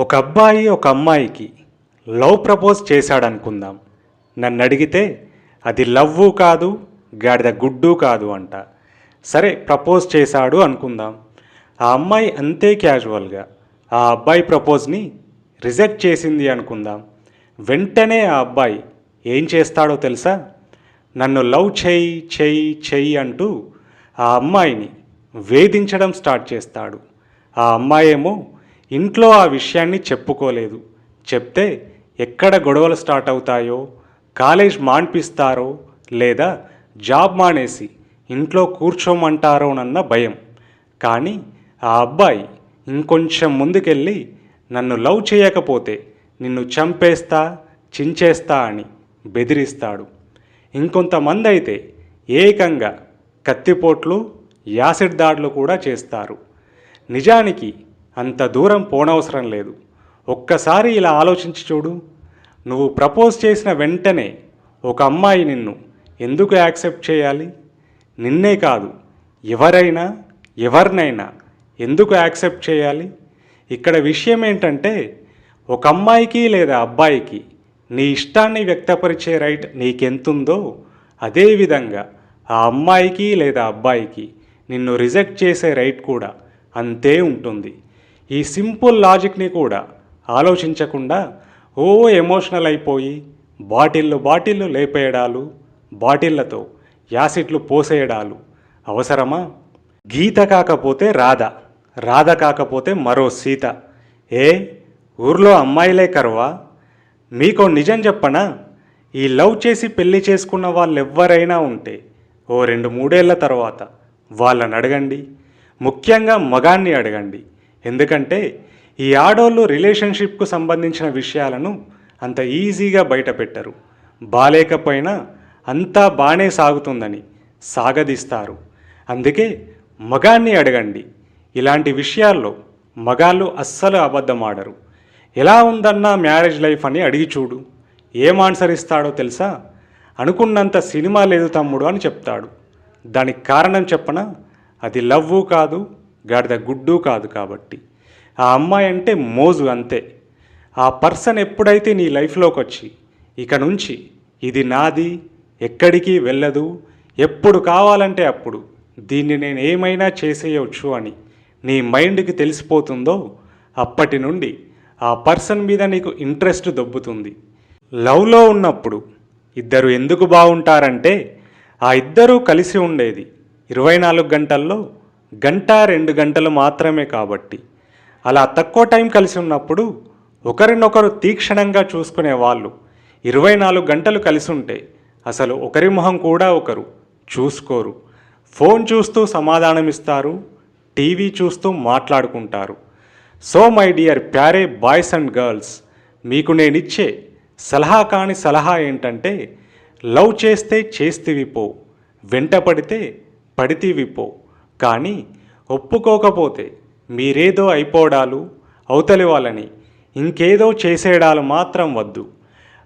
ఒక అబ్బాయి ఒక అమ్మాయికి లవ్ ప్రపోజ్ చేశాడనుకుందాం. నన్ను అడిగితే అది లవ్వు కాదు గాడిద గుడ్డు కాదు అంట. సరే ప్రపోజ్ చేశాడు అనుకుందాం. ఆ అమ్మాయి అంతే క్యాజువల్గా ఆ అబ్బాయి ప్రపోజ్ని రిజెక్ట్ చేసింది అనుకుందాం. వెంటనే ఆ అబ్బాయి ఏం చేస్తాడో తెలుసా? నన్ను లవ్ చేయి చేయి చెయ్యి అంటూ ఆ అమ్మాయిని వేధించడం స్టార్ట్ చేస్తాడు. ఆ అమ్మాయేమో ఇంట్లో ఆ విషయాన్ని చెప్పుకోలేదు. చెప్తే ఎక్కడ గొడవలు స్టార్ట్ అవుతాయో కాలేజ్ మాన్పిస్తారో లేదా జాబ్ మానేసి ఇంట్లో కూర్చోమంటారోనన్న భయం. కానీ ఆ అబ్బాయి ఇంకొంచెం ముందుకెళ్ళి నన్ను లవ్ చేయకపోతే నిన్ను చంపేస్తా చించేస్తా అని బెదిరిస్తాడు. ఇంకొంతమంది అయితే ఏకంగా కత్తిపోట్లు యాసిడ్ దాడులు కూడా చేస్తారు. నిజానికి అంత దూరం పోనవసరం లేదు. ఒక్కసారి ఇలా ఆలోచించి చూడు. నువ్వు ప్రపోజ్ చేసిన వెంటనే ఒక అమ్మాయి నిన్ను ఎందుకు యాక్సెప్ట్ చేయాలి? నిన్నే కాదు ఎవరైనా ఎవరినైనా ఎందుకు యాక్సెప్ట్ చేయాలి? ఇక్కడ విషయం ఏంటంటే ఒక అమ్మాయికి లేదా అబ్బాయికి నీ ఇష్టాన్ని వ్యక్తపరిచే రైట్ నీకెంతుందో అదేవిధంగా ఆ అమ్మాయికి లేదా అబ్బాయికి నిన్ను రిజెక్ట్ చేసే రైట్ కూడా అంతే ఉంటుంది. ఈ సింపుల్ లాజిక్ని కూడా ఆలోచించకుండా ఓ ఎమోషనల్ అయిపోయి బాటిల్లు బాటిల్లు లేపేయడాలు బాటిళ్ళతో యాసిడ్లు పోసేయడాలు అవసరమా? గీత కాకపోతే రాధ రాధ కాకపోతే మరో సీత. ఏ? ఊర్లో అమ్మాయిలే కరువా? మీకో నిజం చెప్పనా? ఈ లవ్ చేసి పెళ్ళి చేసుకున్న వాళ్ళు ఎవ్వరైనా ఉంటే ఓ రెండు మూడేళ్ళ తర్వాత వాళ్ళని అడగండి ముఖ్యంగా మగాన్ని అడగండి. ఎందుకంటే ఈ ఆడోళ్ళు రిలేషన్షిప్కు సంబంధించిన విషయాలను అంత ఈజీగా బయటపెట్టరు. బాలేకపోయినా అంతా బాగానే సాగుతుందని సాగదీస్తారు. అందుకే మగాన్ని అడగండి. ఇలాంటి విషయాల్లో మగాళ్ళు అస్సలు అబద్ధమాడరు. ఎలా ఉందన్నా మ్యారేజ్ లైఫ్ అని అడిగి చూడు. ఏం ఆన్సర్ ఇస్తాడో తెలుసా? అనుకున్నంత సినిమా లేదు తమ్ముడు అని చెప్తాడు. దానికి కారణం చెప్పనా? అది లవ్వు కాదు గాడిద గుడ్డు కాదు కాబట్టి. ఆ అమ్మాయి అంటే మోజు అంతే. ఆ పర్సన్ ఎప్పుడైతే నీ లైఫ్లోకి వచ్చి ఇక నుంచి ఇది నాది ఎక్కడికి వెళ్ళదు ఎప్పుడు కావాలంటే అప్పుడు దీన్ని నేను ఏమైనా చేసేయవచ్చు అని నీ మైండ్కి తెలిసిపోతుందో అప్పటి నుండి ఆ పర్సన్ మీద నీకు ఇంట్రెస్ట్ దొబ్బుతుంది. లవ్లో ఉన్నప్పుడు ఇద్దరు ఎందుకు బాగుంటారంటే ఆ ఇద్దరూ కలిసి ఉండేది ఇరవై నాలుగు గంటల్లో గంట రెండు గంటలు మాత్రమే కాబట్టి. అలా తక్కువ టైం కలిసి ఉన్నప్పుడు ఒకరినొకరు తీక్షణంగా చూసుకునే వాళ్ళు ఇరవై నాలుగు గంటలు కలిసి ఉంటే అసలు ఒకరి మొహం కూడా ఒకరు చూసుకోరు. ఫోన్ చూస్తూ సమాధానమిస్తారు టీవీ చూస్తూ మాట్లాడుకుంటారు. సో మై డియర్ ప్యారే బాయ్స్ అండ్ గర్ల్స్ మీకు నేనిచ్చే సలహా కాని సలహా ఏంటంటే లవ్ చేస్తే చేస్తివి పో వెంట పడితే పడితీవి పో కానీ ఒప్పుకోకపోతే మీరేదో అయిపోవడాలు అవతలి వాళ్ళని ఇంకేదో చేసేయడాలు మాత్రం వద్దు.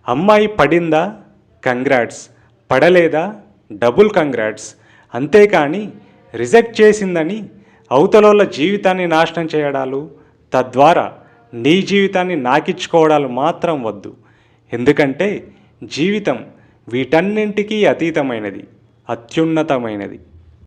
అమ్మాయి పడిందా? కంగ్రాట్స్. పడలేదా? Double congrats. అంతేకాని రిజెక్ట్ చేసిందని అవతలోళ్ళ జీవితాన్ని నాశనం చేయడాలు తద్వారా నీ జీవితాన్ని నాకిచ్చుకోవడాలు మాత్రం వద్దు. ఎందుకంటే జీవితం వీటన్నింటికీ అతీతమైనది అత్యున్నతమైనది.